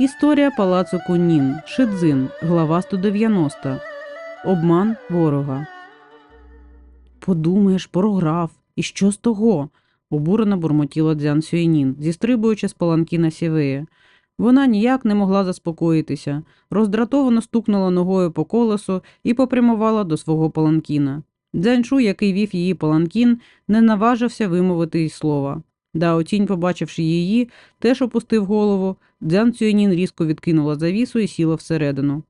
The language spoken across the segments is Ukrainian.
Історія палацу Кунін, Шидзин, глава 190. Обман ворога. Подумаєш, програв. І що з того? обурено бурмотіла Дзян Сюєнін, зістрибуючи з паланкіна сівея. Вона ніяк не могла заспокоїтися, роздратовано стукнула ногою по колесу і попрямувала до свого паланкіна. Дзяньшу, який вів її паланкін, не наважився вимовити й слова. Дао Тінь, побачивши її, теж опустив голову. Дзян Цюєнін різко відкинула завісу і сіла всередину.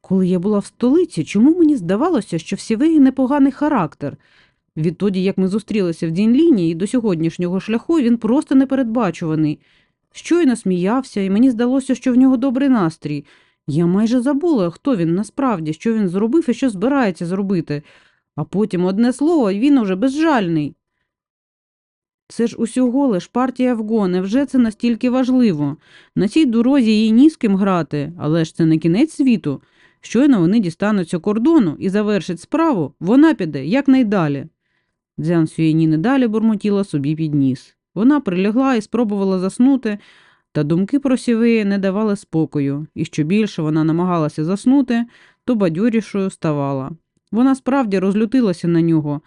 Коли я була в столиці, чому мені здавалося, що в Сівеї непоганий характер? Відтоді, як ми зустрілися в Дінліні і до сьогоднішнього шляху, він просто непередбачуваний. Щойно сміявся, і мені здалося, що в нього добрий настрій. Я майже забула, хто він насправді, що він зробив і що збирається зробити. А потім одне слово, він уже безжальний. Це ж усього лиш партія вго, невже це настільки важливо? На цій дорозі їй ні з ким грати, але ж це не кінець світу. Щойно вони дістануться кордону і завершать справу, вона піде якнайдалі. Дзян Сюєні не далі бурмотіла собі під ніс. Вона прилягла і спробувала заснути, та думки про сівеї не давали спокою, і що більше вона намагалася заснути, то бадьорішою ставала. Вона справді розлютилася на нього.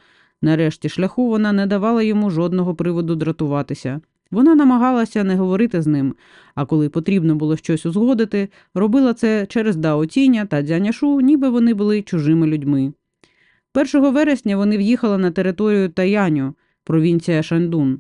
Нарешті шляху вона не давала йому жодного приводу дратуватися. Вона намагалася не говорити з ним, а коли потрібно було щось узгодити, робила це через Дао Тіня та Дзяняшу, ніби вони були чужими людьми. 1 вересня вони в'їхали на територію Таяню, провінція Шандун.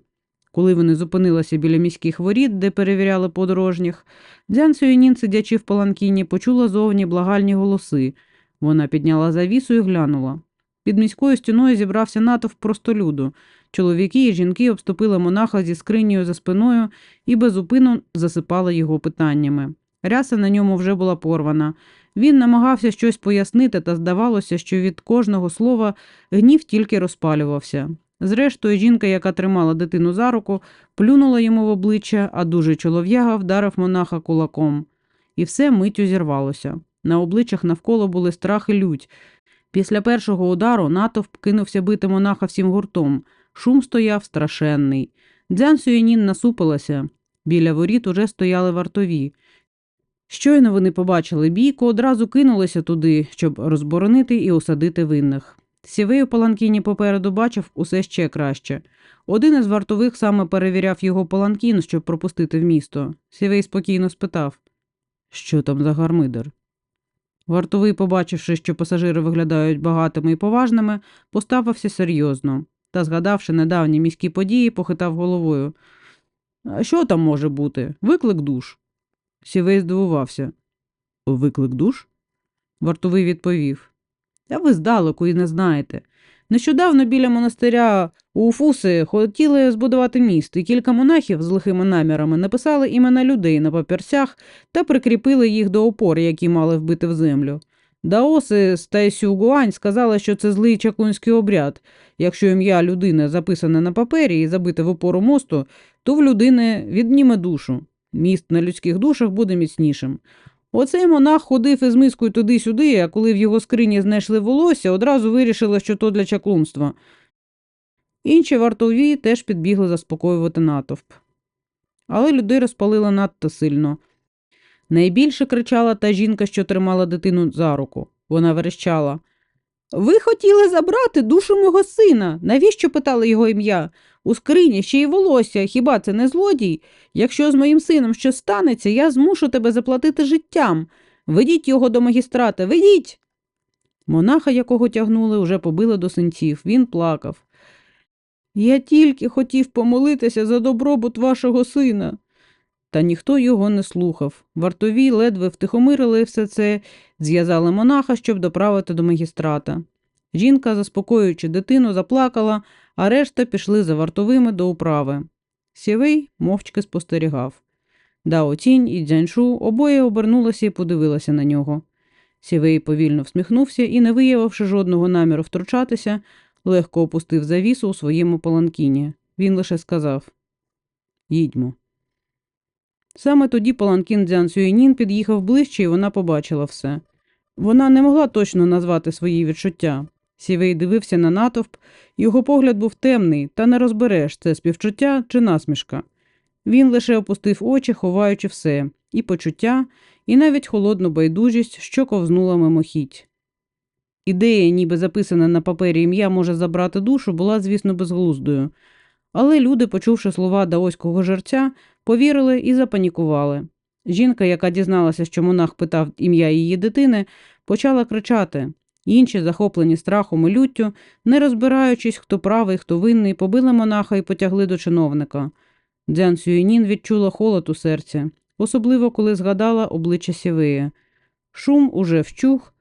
Коли вони зупинилися біля міських воріт, де перевіряли подорожніх, Дзян Сюєнін, сидячи в паланкіні, почула зовні благальні голоси. Вона підняла завісу і глянула. Під міською стіною зібрався натовп простолюду. Чоловіки і жінки обступили монаха зі скринею за спиною і безупину засипали його питаннями. Ряса на ньому вже була порвана. Він намагався щось пояснити, та здавалося, що від кожного слова гнів тільки розпалювався. Зрештою, жінка, яка тримала дитину за руку, плюнула йому в обличчя, а дужий чолов'яга вдарив монаха кулаком. І все миттю зірвалося. На обличчях навколо були страх і лють. Після першого удару натовп кинувся бити монаха всім гуртом. Шум стояв страшенний. Дзян Сюєнін насупилася. Біля воріт уже стояли вартові. Щойно вони побачили бійку, одразу кинулися туди, щоб розборонити і осадити винних. Сівей у паланкіні попереду бачив усе ще краще. Один із вартових саме перевіряв його паланкін, щоб пропустити в місто. Сівей спокійно спитав Що там за гармидер? Вартовий, побачивши, що пасажири виглядають багатими і поважними, поставився серйозно та, згадавши недавні міські події, похитав головою. «А Що там може бути? Виклик душ. Сівей здивувався. Виклик душ? Вартовий відповів. Та ви здалеку і не знаєте. Нещодавно біля монастиря Уфуси хотіли збудувати міст, і кілька монахів з лихими намірами написали імена людей на папірцях та прикріпили їх до опор, які мали вбити в землю. Даоси з Тайсю Гуань сказали, що це злий чаклунський обряд. Якщо ім'я людини записане на папері і забите в опору мосту, то в людини відніме душу. Міст на людських душах буде міцнішим. Оцей монах ходив із мискою туди-сюди, а коли в його скрині знайшли волосся, одразу вирішили, що то для чаклунства. Інші вартові теж підбігли заспокоювати натовп. Але людей розпалило надто сильно. Найбільше кричала та жінка, що тримала дитину за руку. Вона верещала. Ви хотіли забрати душу мого сина. Навіщо питали його ім'я? У скрині ще й волосся, хіба це не злодій? Якщо з моїм сином щось станеться, я змушу тебе заплатити життям. Ведіть його до магістрата, ведіть. Монаха, якого тягнули, уже побили до синців. Він плакав. Я тільки хотів помолитися за добробут вашого сина. Та ніхто його не слухав. Вартові ледве втихомирили все це, зв'язали монаха, щоб доправити до магістрата. Жінка, заспокоюючи дитину, заплакала, а решта пішли за вартовими до управи. Сєвей мовчки спостерігав. Дао Тінь і Дзяньшу обоє обернулися і подивилися на нього. Сєвей повільно всміхнувся і, не виявивши жодного наміру втручатися, легко опустив завісу у своєму паланкіні. Він лише сказав Їдьмо. Саме тоді паланкін Дзян Сюєнін під'їхав ближче, і вона побачила все. Вона не могла точно назвати свої відчуття. Сівей дивився на натовп, його погляд був темний, та не розбереш, це співчуття чи насмішка. Він лише опустив очі, ховаючи все, і почуття, і навіть холодну байдужість, що ковзнула мимохідь. Ідея, ніби записана на папері ім'я може забрати душу, була, звісно, безглуздою. Але люди, почувши слова даоського жерця, повірили і запанікували. Жінка, яка дізналася, що монах питав ім'я її дитини, почала кричати. Інші, захоплені страхом і люттю, не розбираючись, хто правий, хто винний, побили монаха і потягли до чиновника. Дзян Сюєнін відчула холод у серці, особливо коли згадала обличчя Сівея. Шум уже вчух,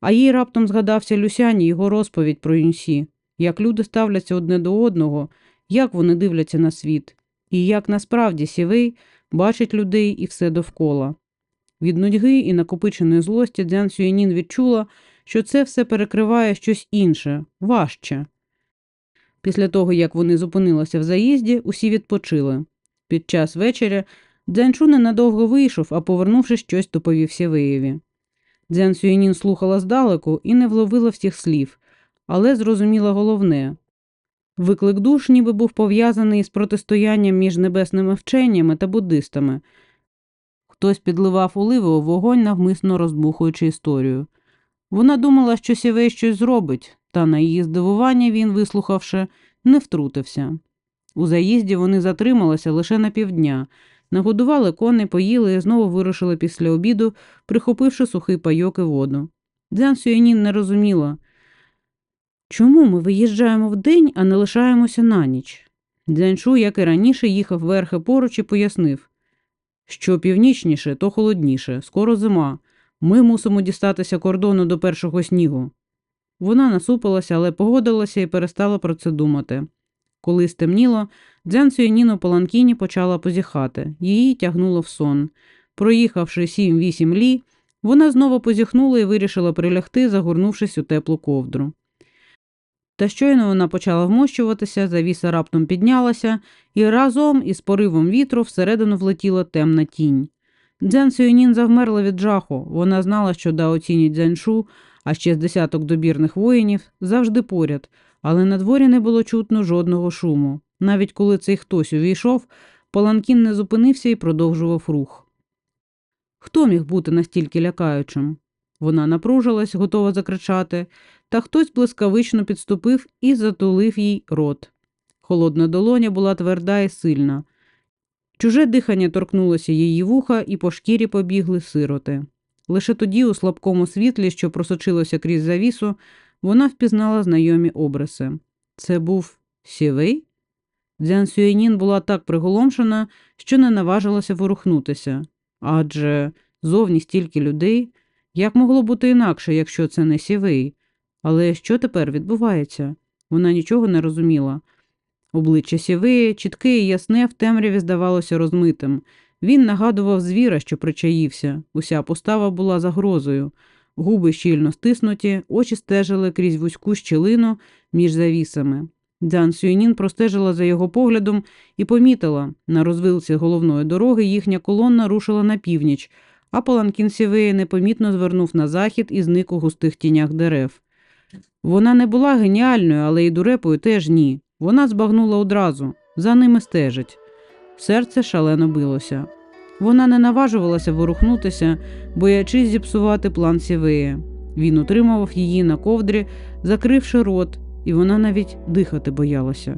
а їй раптом згадався Люсяні його розповідь про Юнсі, як люди ставляться одне до одного, як вони дивляться на світ, і як насправді Сівей бачить людей і все довкола. Від нудьги і накопиченої злості Дзян Сюєнін відчула, що це все перекриває щось інше, важче. Після того, як вони зупинилися в заїзді, усі відпочили. Під час вечеря Дзянчу ненадовго вийшов, а повернувшись, щось доповів Сєвеєві. Дзян Сюєнін слухала здалеку і не вловила всіх слів, але зрозуміла головне. Виклик душ ніби був пов'язаний з протистоянням між небесними вченнями та буддистами. Хтось підливав оливи у вогонь, навмисно розбухуючи історію. Вона думала, що Сівей щось зробить, та на її здивування він, вислухавши, не втрутився. У заїзді вони затрималися лише на півдня, нагодували коней, поїли і знову вирушили після обіду, прихопивши сухий пайок і воду. Дзян Сюєнін не розуміла, чому ми виїжджаємо вдень, а не лишаємося на ніч. Дзянчу, як і раніше, їхав верхи поруч і пояснив, що північніше, то холодніше, скоро зима. Ми мусимо дістатися кордону до першого снігу. Вона насупилася, але погодилася і перестала про це думати. Коли стемніло, Дзян Сюєнін у паланкіні почала позіхати, її тягнуло в сон. Проїхавши сім-вісім лі, вона знову позіхнула і вирішила прилягти, загорнувшись у теплу ковдру. Та щойно вона почала вмощуватися, завіса раптом піднялася, і разом із поривом вітру всередину влетіла темна тінь. Дзян Сюєнін завмерла від жаху. Вона знала, що Дао Цінь і Дзяншу, а ще з десяток добірних воїнів, завжди поряд, але на дворі не було чутно жодного шуму. Навіть коли цей хтось увійшов, Паланкін не зупинився і продовжував рух. Хто міг бути настільки лякаючим? Вона напружилась, готова закричати, та хтось блискавично підступив і затулив їй рот. Холодна долоня була тверда і сильна. Чуже дихання торкнулося її вуха, і по шкірі побігли сироти. Лише тоді, у слабкому світлі, що просочилося крізь завісу, вона впізнала знайомі обриси. Це був сівей? Дзян Сюєнін була так приголомшена, що не наважилася ворухнутися. Адже зовні стільки людей. Як могло бути інакше, якщо це не сівей? Але що тепер відбувається? Вона нічого не розуміла. Обличчя сівеє, чітке і ясне в темряві здавалося розмитим. Він нагадував звіра, що причаївся. Уся постава була загрозою. Губи щільно стиснуті, очі стежили крізь вузьку щілину між завісами. Дзян Сюєнін простежила за його поглядом і помітила на розвилці головної дороги їхня колона рушила на північ, а паланкін сівея непомітно звернув на захід і зник у густих тінях дерев. Вона не була геніальною, але й дурепою теж ні. Вона збагнула одразу, за ними стежить. Серце шалено билося. Вона не наважувалася ворухнутися, боячись зіпсувати план сівея. Він утримував її на ковдрі, закривши рот, і вона навіть дихати боялася.